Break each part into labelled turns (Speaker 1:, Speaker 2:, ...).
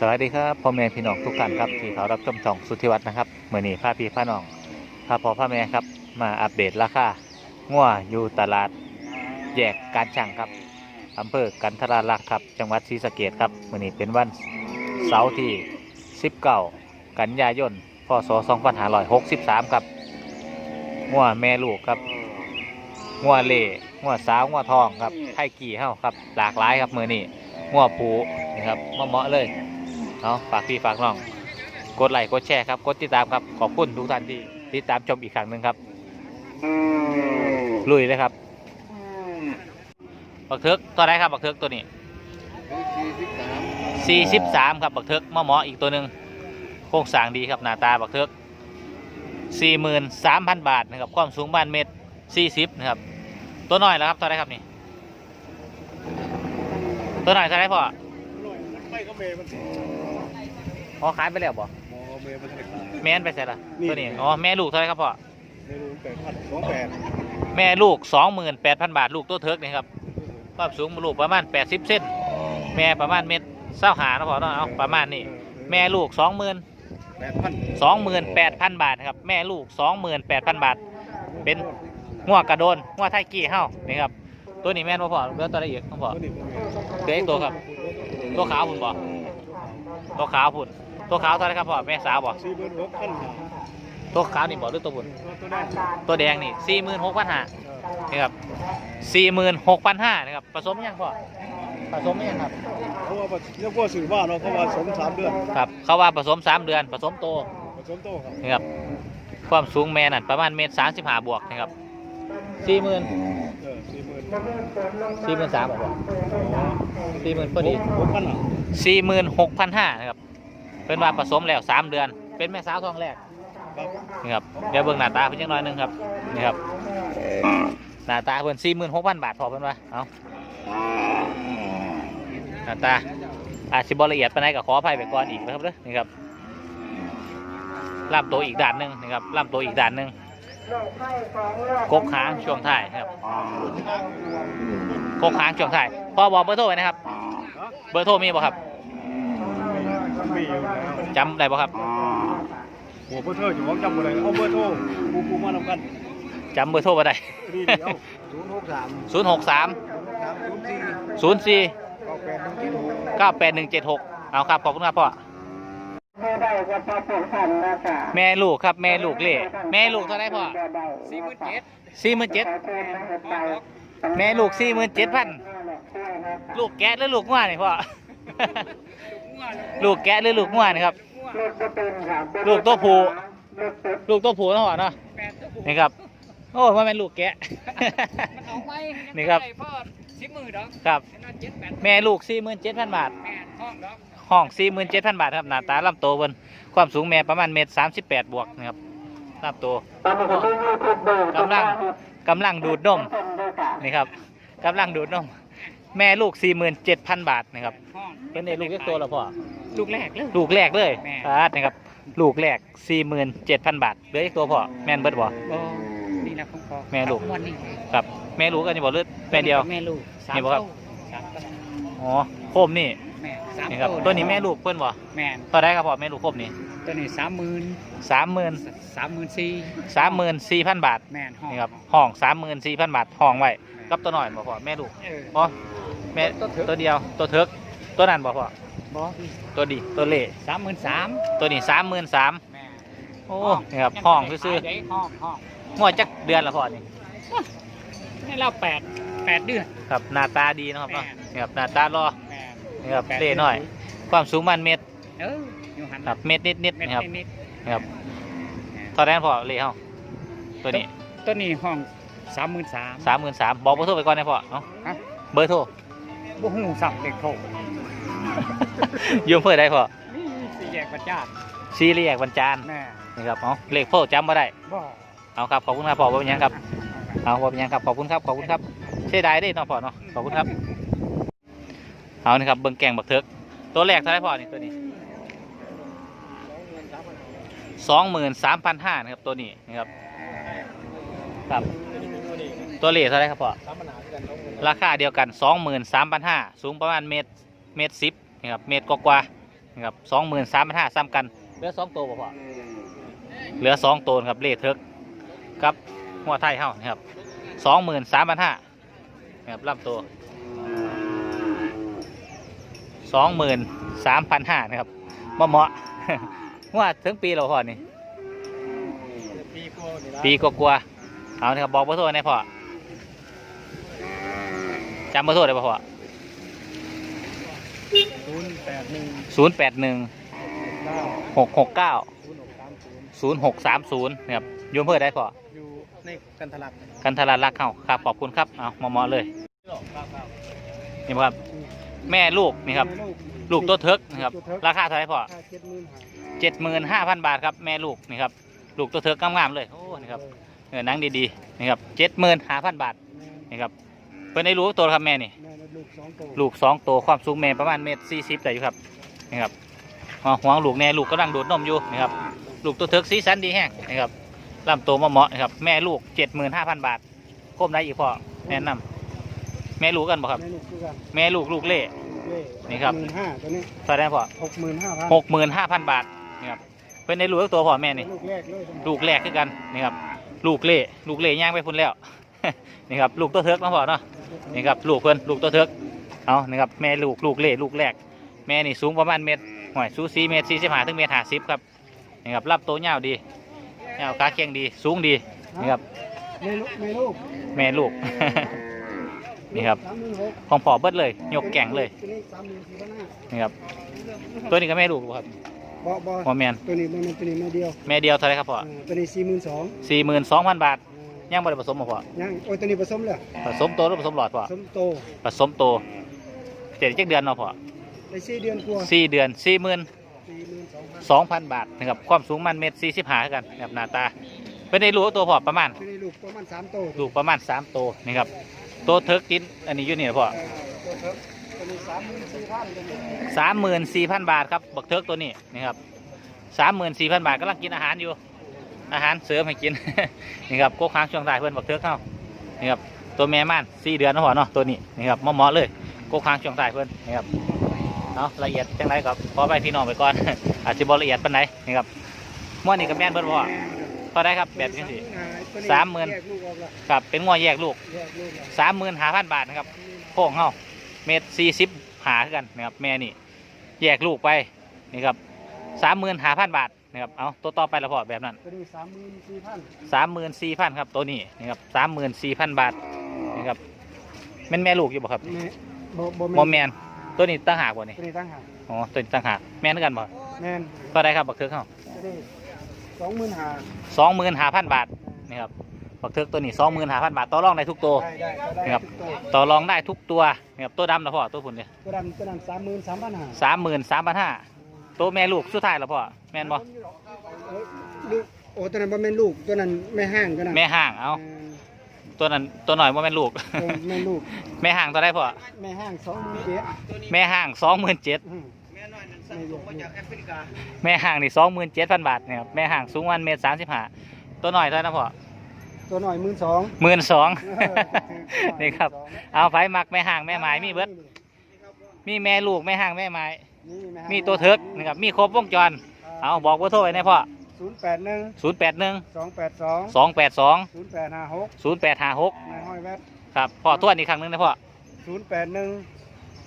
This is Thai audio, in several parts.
Speaker 1: สวัสดีครับพ่อแม่พี่น้องทุกท่านครับที่เขารับชมช่องสุทธิวัฒน์นะครับเมื่อนี้พาพี่พาน้องพาพ่อพาแม่ครับ มาอัปเดตราคางัวอยู่ตลาดแยกการช่างครับอำเภอกันทราลักษ์ครับ จังหวัดศรีสะเกษครับเมื่อนี้เป็นวันเสาร์ที่ 19 กันยายนพศ2563ครับงัวแม่ลูกครับงัวเล่งัวสาวงัวทองครับไทยกี่เฮ้าครับหลากหลายครับเมื่อนี้งัวผูนี่ครับเหมาะเลย เอาฝากพี่ฝากน้อง กดไลค์กดแชร์ครับ กดติดตามครับ ขอบคุณทุกท่านที่ติดตามชมอีกครั้งหนึ่งครับ ลุยเลยครับ บักเทิกตัวไหนครับ บักเทิกตัวนี้ 43 ครับ บักเทิกเหมาะๆอีกตัวหนึ่งโครงสร้างดีครับ หน้าตาบักเทิก43,000 บาทนะครับ ความสูงบ้านเมตร 40 นะครับ ตัวน้อยแล้วครับตัวไหนครับนี่ ตัวน้อยเท่าไหรพ่อ
Speaker 2: ไม่ก็เมย์มัน
Speaker 1: อ๋อขายไปแล้วบ่
Speaker 2: หมอเมย์มันจะขาย
Speaker 1: แม่นไปใส่ละ
Speaker 2: นี่
Speaker 1: ตัวนี้อ๋อแม่ลูกเท่าไหรครับพ่อ
Speaker 2: ไม่รู้แปดพันสองแปด
Speaker 1: แม่ลูกสองหมื่นแปดพันบาทลูกตัวเทิร์กนี่ครับความสูงลูกประมาณแปดสิบเซนแม่ประมาณเม็ดเศร้าหานะพ่อเนาะเอาประมาณนี้แม่ลูกสองหมื่น
Speaker 2: แปดพัน
Speaker 1: สองหมื่นแปดพันบาทนะครับแม่ลูกสองหมื่นแปดพันบาท เป็น งัวกระโดนงัวไทยกี้เฮ้านี่ครับตัวนี้แม่นบ่พ่อเลือตัวละเอียดต้องพ่อ
Speaker 2: ตัวนี้ผม
Speaker 1: เด็กตัวครับ ตัวขาวพุ่นบ่ตัวขาวพุ่น ตัวขาวเท่าไหรครับพ่อแม่สาวบ่
Speaker 2: สี่หมื่นหกพัน
Speaker 1: ตัวขาวนี่บ่หรือตัวพุ่น
Speaker 2: ตัวได้
Speaker 1: ตัวแดงนี่สี่หมื่นหกพันห้านี่ครับสี่หมื่นหกพันห้านะครับผสมยังพ่อผสมยังครับ
Speaker 2: เพราะว่าเรียกว่าสื่อว่าเนาะเพราะว่าสมสามเดือน
Speaker 1: ครับเขาว่าผสมสามเดือนผสมโต
Speaker 2: ผสมโตครับ
Speaker 1: นี่ครับความสูงแม่นั่นประมาณเมตรสามสิบห้าบวกนะครับสี่หมื่น
Speaker 2: เออสี่หมื่น
Speaker 1: สี่หมื่นสามบอกว่าสี่หมื่นพอดี
Speaker 2: หกพันอะ
Speaker 1: สี่หมื่นหกพันห้านะครับ เป็นว่าผสมแล้วสามเดือน เป็นแม่สาวท้องแรกนี่ครับเดี๋ยวเบิ่งหน้าตาเพิ่นจังน้อยหนึงครับนี่ครับหน้าตาเพิ่นสี่หมื่นหกพันบาทพอเพิ่นว่าเอาหน้าตาอาจสิบ่ละเอียดไปานใดก็ขออภัยไปก่อนอีกนะครับเด้อนี่ครับลำตัวอีกด้านหนึงนะครับลำตัวอีกด้านหนึงกกหางช่วงท้ายนะครับกกหางช่วงท้ายพอบอกเบอร์โทรไว้นะครับ เบอร์โทรมีบ่ครับ จำได้บ่ครับ
Speaker 2: หัวเบอร์โทรอยู่ของจำอะไรเอาเบอร์โทรกูกูมานำกัน
Speaker 1: จำเบอร์โทรบ่ได้
Speaker 2: นี่เดียวศูนย์หกสาม
Speaker 1: 063
Speaker 2: ศูนย์สี่
Speaker 1: 04
Speaker 2: เก้าแปดหนึ่งเจ็ดหก
Speaker 1: 98176เอาครับขอบคุณครับพ่อ
Speaker 3: ไม่ได้จะพอเป็นพันนะจ๊ะ
Speaker 1: แม่ลูกครับแม่ลูกเล่แม่ลูกเท่าไหรพ่อ
Speaker 3: สี่หมื่นเจ็ด
Speaker 1: สี่หมื่นเจ็ดแม่ลูกสี่หมื่นเจ็ดพันลูกแกะหรือลูกง่วนี่พ่อ ลูกแกะหรือลูกง่วนี่ครับ ลูกตัวผู้ลูกตัวผู้นะพ่อเนาะนี่ครับ โอ้ว่าแม่นลูกแกะ
Speaker 4: มันออกไว้
Speaker 1: นี่ครับ
Speaker 4: พ่อสิบหมื่นดอก
Speaker 1: ครับ
Speaker 4: เห็นว่าเจ็ดแปด
Speaker 1: แม่ลูกสี่หมื่นเจ็ดพันบาท
Speaker 4: แปดห้องดอก
Speaker 1: ห้องสี่หมื่นเจ็ดพันบาทครับหน้าตาลำโตเพิ่นความสูงแม่ประมาณเมตรสามสิบแปดบวกนะครับลำโตกำลังกำลังดูดนมนี่ครับกำลังดูดนม แม่ลูกสี่หมื่นเจ็ดพันบาทนะครับ
Speaker 4: ห้อง
Speaker 1: เป็นเด็กลูกเล็กตัวแล้วพ่อ
Speaker 4: ลูกแรกเลย
Speaker 1: ลูกแรกเลย
Speaker 4: แม่
Speaker 1: บาทนะครับ ลูกแรกสี่หมื่นเจ็ดพันบาทเหลืออีกตัวพ่อ แม่นเบิดบ่
Speaker 4: บนี่นะของพ่อ
Speaker 1: แม่ลูก
Speaker 4: เอาวันนี้
Speaker 1: ครับ แม่ลูกกันจะบอกเลือดแม่เดียว
Speaker 4: แม่ลูกสาม
Speaker 1: นี่บ่ครับ
Speaker 4: โตสามโต
Speaker 1: อ๋อโคมนี่
Speaker 4: แม่สาม
Speaker 1: นี่ครับ
Speaker 4: โต
Speaker 1: ตัวนี้แม่ลูกเพิ่นบ่
Speaker 4: แม่
Speaker 1: เท่าไรครับพ่อแม่ลูกโคมนี่
Speaker 4: ตัวนี้สามหมื่น
Speaker 1: สามหมื่น
Speaker 4: สามหมื่นสี่
Speaker 1: สามหมื่นสี่พันบาท
Speaker 4: แม่นห้อง
Speaker 1: นี่ครับห้องสามหมื่นสี่พันบาทห้องไว้กับตัวหน่อยบ่พ่อแม่ลูก
Speaker 4: เออ
Speaker 1: อ๋อ แม่ตัวเดียวตัวเทิกตัวนั้นบ่พ่อบ
Speaker 4: อ
Speaker 1: ตัวดีตัวเล่
Speaker 4: สามหมื่นสาม
Speaker 1: ตัวนี้สามหมื่นสาม
Speaker 4: แม่
Speaker 1: โอ้นี่ครับห้องซื่อ
Speaker 4: ๆห้องห้อง
Speaker 1: ๆงวดจักเดือนละพ่อนี่
Speaker 4: ให้เราแปดแปดเดือน
Speaker 1: ครับหน้าตาดีเนาะครับเนาะ
Speaker 4: แม่น
Speaker 1: นี่ครับหน้าตารอ
Speaker 4: แม่
Speaker 1: นี่ครับเล่หน่อย ความสูงมันเมตร
Speaker 4: เอออยู่หัน
Speaker 1: ครับเมตรนิดๆ
Speaker 4: เม็ด
Speaker 1: นะครับ
Speaker 4: นิด
Speaker 1: นี่ครับเท่าแรกพ่อเล่เฮาตัวนี้
Speaker 4: ๆตัวนี้ห้องสามหมื่นสาม
Speaker 1: สามหมื่นสามบอกเบอร์โทรไปก่อนนะพ่อเนาะ
Speaker 4: ฮะ
Speaker 1: เบอร์โทร
Speaker 4: บ่หูสับเด็กโถ
Speaker 1: อยืมเพื่อได้พ่อ
Speaker 4: นี่สี่แยกประจาน
Speaker 1: ซีเรียกวันจานทร์
Speaker 4: แม่
Speaker 1: นี่ครับเอาเลขโทรจำมาได้
Speaker 4: บ่
Speaker 1: เอาครับขอบคุณครับพ่อว่าเป็นหยังครับเอาว่าเป็นหยังครับขอบคุณครับขอบคุณครับเสียดายได้เนาะพ่อเนาะขอบคุณครับเอานี่ครับเบิ้งแกงบักเทิกตัวแรกเท่าไหรพ่อนี่ตัวนี้สองหมื่นสามพันห้านะครับตัวนี้นะครับครับ ตัวเลขเท่าไหรครับพ่อ
Speaker 2: สามปัญหากันน้อง
Speaker 1: ราคาเดียวกันสองหมื่นสามพันห้าสูงประมาณเมตรเมตรสิบนะครับเมตรกว่าๆนะครับสองหมื่นสามพันห้าซ้ำกันเหลือสองตัวบ่พอเหลือสองตัวนะครับเลขเทิกกับหัวไทยเฮานะครับสองหมื่นสามพันห้านะครับลำตัวสองหมื่นสามพันห้านะครับบ่เหมาะว่าถึงปีเราพอนี่
Speaker 2: ปีกว่านี่ละ
Speaker 1: ปีกกลัวาๆเอานะครับบอกเบอร์โทรหน่อยพ่อ จำเบอร์โทรได้ป่ะพ่อ
Speaker 2: ศูนย์แปดหนึ่ง
Speaker 1: ศูนย์แปดหนึ่ง
Speaker 2: เก้า
Speaker 1: หกหกเก้า
Speaker 2: ศูนย์หกสามศูนย์
Speaker 1: ศูนย์หกสามศูนย์นะครับอยูอำเภอได้พ่อ
Speaker 2: อยู่ในกันทะลัก
Speaker 1: กันทารารักเข้าครับขอบคุณครับเอามาเหมาะๆเลยนี่ครับ แม่ลูกนี่ครับ ลูกตัวเทิกนะครับ ราคาเท่าไหร่พ่อ
Speaker 2: ค่าเจ็ดหมื่นห้า
Speaker 1: เจ็ดหมื่นห้าพันบาทครับแม่ลูกนี่ครับลูกตัวเทิกงามๆเลยโอ้นี่ครับเออหนังดีๆนี่ครับเจ็ดหมื่นห้าพันบาทนี่ครับเพิ่นได้รู้ตัวครับแม่นี่
Speaker 2: แม่และลูกสองตัว
Speaker 1: ลูกสองตัวความสูงแม่ประมาณเมตรสี่สิบได้อยู่ครับนี่ครับหัวหัวลูกแน่ลูกกำลังดูดนมอยู่นี่ครับลูกตัวเทิกสีสันดีแห้งนี่ครับลำตัวเหมาะๆนะครับแม่ลูกเจ็ดหมื่นห้าพันบาทคมได้อีกพ่อแนะนำแม่ลูกกันบ่ครับ
Speaker 2: แม่ลูกคือกัน
Speaker 1: แม่ลูกลูกเล่
Speaker 2: เล่
Speaker 1: นี่ครับ
Speaker 2: หมื่นห้าตัวนี้
Speaker 1: เท่าไหร่พ่อ
Speaker 2: หกหมื่นห้าพัน
Speaker 1: หกหมื่นห้าพันบาทนี่ครับเพิ่นได้ลูกตัวพ่อแม่นี่
Speaker 2: ลูกแรกเลย
Speaker 1: ลูกแรกคือกันนี่ครับลูกเล่ลูกเล่ย่างไปพุ่นแล้ว นี่ครับลูกตัวเทิกนะพ่อเนาะนี่ครับลูกเพิ่นลูกตัวเทิกเอานี่ครับแม่ลูกลูกเล่ลูกแรก แม่นี่สูงประมาณเมตรหอยสูสีเมตรสี่สิบห้าถึงเมตรห้าสิบครับนี่ครับรับตัวยาวดียาวขาเคียงดีสูงดีนี่ครับ
Speaker 2: แม่ลูกแม่ลูก
Speaker 1: แม่ลูกนี่ครับ
Speaker 2: สามหมื่นหก
Speaker 1: ของพ่อเบิดเลยยกแก่งเลย
Speaker 2: ตัวนี้สามหมื่นสี่พันห้า
Speaker 1: นี่ครับตัวนี้ก็แม่ลูกบ่ครับ
Speaker 2: บ่บ่
Speaker 1: พ่อแมน
Speaker 2: ตัวนี้มันตัวนี้แม่เดียว
Speaker 1: แม่เดียวเท่าไหรครับพ่อ
Speaker 2: อ่าตัวนี้สี่หมื่นสอง
Speaker 1: สี่หมื่นสองพันบาท ยังบ่ได้ผสมบ่พ่อ
Speaker 2: ยังโอ้ยตัวนี้ผสมเลย
Speaker 1: ผสมโตหรือผสมหลอดพ่อ
Speaker 2: ผสมโต
Speaker 1: ผสมโตเจ็ดจักเดือนเนาะพ่อ
Speaker 2: ได้สี่เดือนกว่า
Speaker 1: สี่เดือนสี่หมื่น
Speaker 2: สี่หมื่นสองพัน
Speaker 1: สองพันบาทนะครับความสูงมันเมตรสี่สิบห้ากันนะครับหน้าตาเป็นในรูตัวพ่อประมาณ
Speaker 2: ตัวนี้ลูกประมาณสามโต
Speaker 1: ลูกประมาณสามโตนี่ครับตัวเทิร์กกินอันนี้อยู่นี่พ่อ
Speaker 2: เออตัวเถิกตัวนี้สามหมื่นสี่พันตัวนี้
Speaker 1: สามหมื่นสี่พันบาทครับบักเทิร์กตัวนี้นี่ครับสามหมื่นสี่พันบาทกำลังกินอาหารอยู่ อาหารเสริมให้กิน นี่ครับโคกค้างช่วงใต้เพื่อนบักเทิร์กเข้านี่ครับตัวแม่ม่านสี่เดือนนะพ่อเนาะตัวนี้นี่ครับเหมาะเลยโคกค้างช่วงใต้เพื่อนนี่ครับเอาะละเอียดจังไรครับพอไปพี่น้องไปก่อน อาจจะบละเอียดปานไหนนี่ครับม้วนนี่กับแม่นเพิ่นพ่อพอได้ครับแบบนี้สิสามหมื่นครับเป็นง้อแยกลูกสามหมื่นห้าพันบาทนะครับโค้งเฮาเมตรสี่สิบหาคือกันนะครับแม่นี่แยกลูกไปนี่ครับสามหมื่นห้าพันบาท นะครับเอาตัวต่อไปละพอแบบนั้น
Speaker 2: ตัวนี้สามหมื่นสี่พัน
Speaker 1: สามหมื่นสี่พันครับตัวนี้นะครับสามหมื่นสี่พันบาทนี่ครับแม่นแม่ลูกอยู่บ่ครับ
Speaker 2: แม่บ่บ่
Speaker 1: โมแมนตัวนี้ตั้งหากบ่นี่
Speaker 2: ตัวนี้ตั้งหาก
Speaker 1: อ๋อตัวนี้ตั้งหากแม่นคือกันบ่
Speaker 2: แม่น
Speaker 1: ก็ได้ครับบักเทิกเฮา
Speaker 2: ตัวนี้สองหมื่นห้า
Speaker 1: สองหมื่นห้าพันบาทนี่ครับบักเทิกตัวนี้สองหมื่นห้าพันบาทต่อรองได้ทุกตัว
Speaker 2: ได้ได้ได้
Speaker 1: ครับ
Speaker 2: ทุกตัว
Speaker 1: ต่อรองได้ทุกตัวนี่ครับตัวดำนะพ่อตัวผุนเนี่ย
Speaker 2: ตัวดำตัวนั้นสามหมื่นสามพันห้า
Speaker 1: สามหมื่นสามพันห้า ตัวแม่ลูกสุดท้ายแล้วพ่อแม่นบ่
Speaker 2: เอ้ยลูกโอ้ตัวนั้นบ่แม่นลูกตัวนั้นแม่ห้างตัวนั้น
Speaker 1: แม่ห่างเอา
Speaker 2: เออ
Speaker 1: ตัวนั้นตัวหน่อยว่าแม่นลูก
Speaker 2: ตัวแม่ลูก
Speaker 1: แม่ห่างตัวได้พ่อ
Speaker 2: แม่ห้างสองหมื่นเจ็ด
Speaker 1: แม่ห่างสองหมื่นเจ็ด
Speaker 2: อืมแม่น้อยนั้นสั่งตรงมาจากแอฟริกา
Speaker 1: แม่ห่างนี่สองหมื่นเจ็ดพันบาทเนี่ยครับแม่ห่างสูงวันเมตรสามสิบห้าตัวหน่อยเท่านั้นนะพ่อ
Speaker 2: ตัวหน่อยหมื่นสอง
Speaker 1: หมื่นสอง
Speaker 2: เออ
Speaker 1: นี่ครับ เอาไฟมักแม่ห่างแม่ไม้มีเบิด มีแม่ลูกแม่ห่างแม่ไม้
Speaker 2: นี่แห้าง
Speaker 1: มีตัวเทิกนะครับมีครบวงจรเอาบอกว่าโทรไปนะพ่อ
Speaker 2: ศูนย์แปดหนึ่ง
Speaker 1: ศูนย์แปดหนึ่ง
Speaker 2: สองแปดสอง
Speaker 1: สองแปดสอง
Speaker 2: ศูนย์แปดห้าหก
Speaker 1: ศูนย์แปดห้าหก
Speaker 2: นายห้อยแวด
Speaker 1: ครับพ่อทวนอีกครั้งหนึงนะพ่อ
Speaker 2: ศูนย์แปดหนึ่ง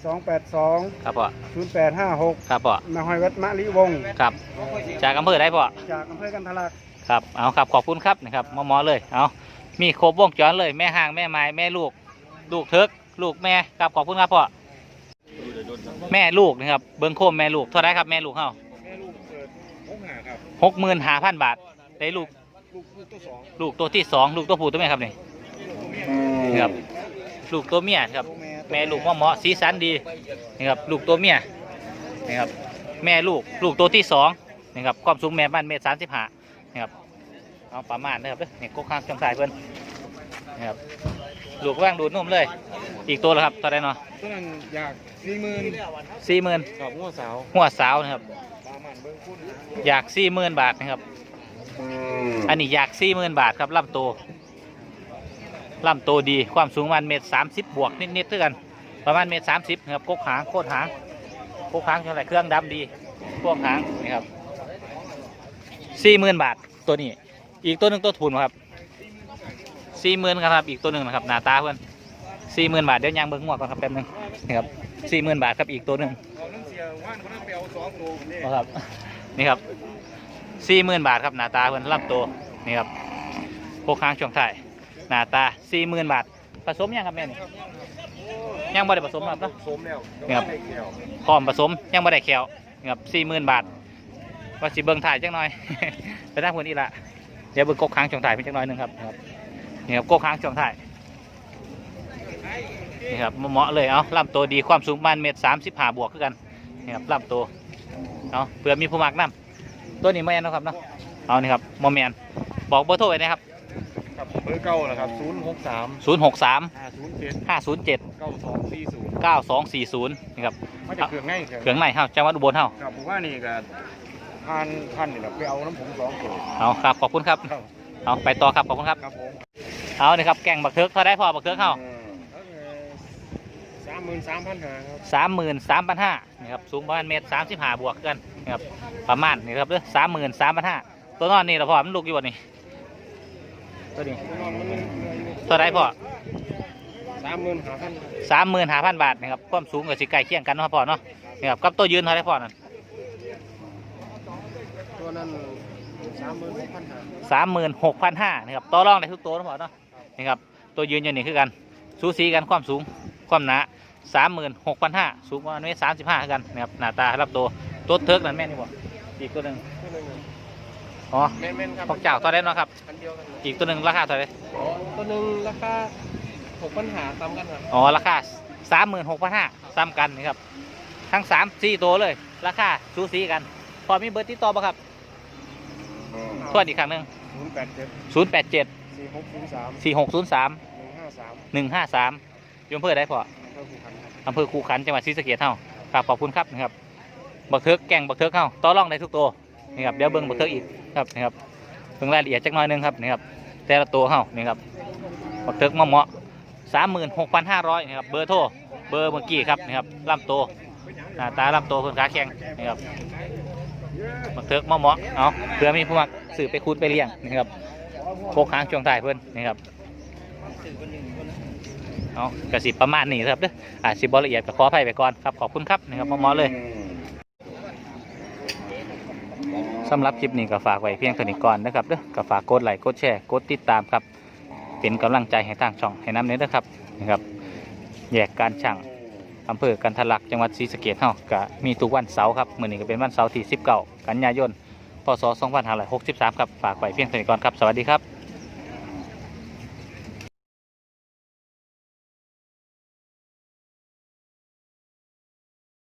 Speaker 2: สองแปดสอง
Speaker 1: ครับพ่อ
Speaker 2: ศูนย์แปดห้าหก
Speaker 1: ครับพ่อนา
Speaker 2: ยห้อยแวดมะลิวงศ์
Speaker 1: ครับ จากอำเภอได้พ่อ
Speaker 2: จากอำเภอกันทะลัก
Speaker 1: ครับเอาครับขอบคุณครับนะครับมอมอเลยเอามีครบวงจรเลยแม่ห่างแม่ไม้แม่ลูก ลูกเทิกลูกแม่ครับขอบคุณครับพ่อ แม่ลูกนะครับ เบิ้งโคมแม่ลูกเท่าไหรครับแม่ลูกเฮา
Speaker 2: แม่ลูกเกิดหกหาครับ
Speaker 1: หกหมื่นห้าพันบาทได้ลูก
Speaker 2: ลูกลูกตัวสอง
Speaker 1: ลูกตัวที่สองลูกตัวผู้ตัวแม่ครับนี่นี่ครับลูกตัวเมียครับ แม่ลูกมอมอสีสันดีนี่ครับลูกตัวเมียนี่ครับแม่ลูกลูกตัวที่สองนี่ครับความสูงแม่บ้านเมตรสามสิบห้านี่ครับเอาประมาณนะครับเด้อนี่กกข้างช่องสายเพิ่นนี่ครับ ลูกว่างดูดนุ่มเลย อีกตัวแล้วครับเท่าไหรเนาะ
Speaker 2: ตัวนั้นอยากสี่หมื่น
Speaker 1: สี่หมื่น
Speaker 2: กับงัวสาว
Speaker 1: หัวสาวนะครับ
Speaker 2: ประมาณเบิ้งคุณ
Speaker 1: อยากสี่หมื่นบาทนะครับ อันนี้อยากสี่หมื่นบาทครับลำตัวลำตัวดีความสูงประมาณเมตรสามสิบบวกนิดๆเท่ากัน ประมาณเมตรสามสิบนะครับกกหางโคตรหางกกหางเท่าไหร่เครื่องดำดีพวกหางนี่ครับสี่หมื่นบาทตัวนี้ อีกตัวหนึ่งตัวทุนครับ สี่หมื่นครับอีกตัวหนึ่งนะครับหน้าตาเพื่อนสี่หมื่นบาทเดี๋ยวยางเบิ้งหัวก่อนครับแป๊บหนึงนี่ครับสี่หมื่นบาทครับอีกตัวหนึ่ง
Speaker 2: นี่คนนั้นไปเอาสองตัวนี่
Speaker 1: นะครับนี่ครับสี่หมื่นบาทครับหน้าตาเพื่อนลำตัวนี่ครับพวกหางช่วงท้ายหน้าตาสี่หมื่นบาทผสมยังครับแม่นี่ยังไม่ได้ผสมครับเนาะ
Speaker 2: สมแล้ว
Speaker 1: นี่ครับ
Speaker 2: ได้เกี่ยว
Speaker 1: พร้อมผสมยังไม่ได้แควนี่ครับสี่หมื่นบาทว่าสิเบิ้งถ่ายจังหน่อยไปทางคนอีละเดี๋ยวเบิ้งกกค้างช่วงถ่ายเพียงจังหน่อยหนึงครับครับ นี่ครับกกค้างช่วงถ่ายนี่ครับเหมาะเลยเอาลำตัวดีความสูงประมาณเมตรสามสิบห้าบวกคือกันนี่ครับลำตัวเอาเผื่อมีผู้มักน้ำตัวนี้ไม่แอนนาะครับเนาะเอานี่ครับโมเมนบอกเบอร์โทรไว้นะครับ
Speaker 2: ครับเบอร์เก้าแหละครับศูนย์หกสาม
Speaker 1: ศูนย์หกสาม
Speaker 2: ห้าศูนย์เจ็ด
Speaker 1: ห้าศูนย์เจ็ด
Speaker 2: เก้าสองสี่ศูนย์
Speaker 1: เก้าสองสี่ศูนย์นี่ครับ
Speaker 2: มาจากเครื่องง่ายเครื่อง
Speaker 1: เขืองในเฮาจังหวัดอุบลเฮา
Speaker 2: ครับผมว่านี่ก็ท่านท่านนี่แหละไปเอาน้ำผมสองตัว
Speaker 1: เอาครับขอบคุณครับ
Speaker 2: ครับ
Speaker 1: เอาไปต่อครับขอบคุณครับ
Speaker 2: ครับผม
Speaker 1: เอานี่ครับแก่งบักเทิกเท่าได้พอบักเทิกเข้า
Speaker 2: สามหมื่นสามพันห้าครับ
Speaker 1: สามหมื่นสามพันห้านี่ครับสูงประมาณเมตรสามสิบห้าบวกกันนี่ครับประมาณนี่ครับเด้อสามหมื่นสามพันห้าตัวนอนนี่เราพอมันลูกอยู่บ่นี่ตัวนี้เท่าไรพอ
Speaker 2: สามหมื่นห้าพัน
Speaker 1: สามหมื่นห้าพันบาทนะครับความสูงกับสิใกล้เคียงกันเนาะพ่อเนาะนี่ครับกับตัวยืนเท่าไรพ่อนั่น
Speaker 2: ตัวนั้นสามหมื่นหกพันห้า
Speaker 1: สามหมื่นหกพันห้านี่ครับต่อรองได้ทุกตัวเนาะพ่อเนาะ นี่ครับตัวยืนอยู่นี่คือกันสูสีกันความสูงความหนาสามหมื่นหกพันห้าสูงประมาณเมตรสามสิบห้ากันนะครับหน้าตารับตัวตัวเทิร์กนั่นแม่นี่บ่อีกตัวหนึ่งอ๋อ
Speaker 2: แม่นแม่นครับ
Speaker 1: พวกเจ้าตัวเล่นเนาะครับ
Speaker 2: อันเดียวกัน
Speaker 1: อีกตัวหนึ่งราคาเท่าไหร
Speaker 2: อ๋อตัวหนึ่งราคาหกพันหาตามกันครับ
Speaker 1: อ๋อราคาสามหมื่นหกพันห้าซ้ำกันนี่ครับทั้งสามสี่ตัวเลย ราคาสูสีกัน พอมีเบอร์ติดต่อป่ะครับทวนอีกครั้งหนึ่ง
Speaker 2: ศูนย์แปดเจ็ด
Speaker 1: ศูนย์แปดเจ็ด
Speaker 2: สี่หกศูนย์สาม
Speaker 1: สี่หกศูนย์สาม
Speaker 2: หนึ่งห้าสาม
Speaker 1: หนึ่งห้าสามยมเภอได้พอ
Speaker 2: เท่าคู่พันครับ
Speaker 1: อำเภอคูขันจังหวัดศรีสะเกษเท่าครับขอบคุณครับนะครับบักเทิกแก่งบักเทิกเข้าต่อรองได้ทุกตัวนี่ครับเดี๋ยวเบิ้งบักเทิกอีกครับนี่ครับเบิ้งรายละเอียดจักหน่อยหนึงครับนี่ครับแต่ละตัวเข้านี่ครับบักเทิกเหมาะสามหมื่นหกพันห้าร้อยนี่ครับเบอร์โทรเบอร์เมื่อกี้ครับนี่ครับลำโตวหน้าตาลำโตวคนขาแข็งนี่ครับบักเทิกเหมาะๆเอาเพื่อมีผู้มักสื่อไปคูดไปเลี้ยงนี่ครับ พกหางช่วงท้ายเพื่อนนี่ครับเอากระสิประมาณนี้ครับเด้ออ่าสิบละเอียดก็ขออภัยไปก่อนครับขอบคุณครับนะครับหมอเลยสำหรับคลิปนี้ก็ฝากไว้เพียงเท่านี้ก่อนนะครับเด้อก็ฝากกดไลค์กดแชร์กดติดตามครับ เป็นกำลังใจให้ทางช่องให้น้ำเนื้อนะครับนะครับแยกการช่างอำเภอกันทะลักจังหวัดศรีสะเกษเฮาก็มีทุกวันเสาร์ครับมื้อนี้ก็เป็นวันเสาร์ที่19กันยายน ศ2563ครับฝากไว้เพียงเท่านี้ก่อนครับสวัสดีครับ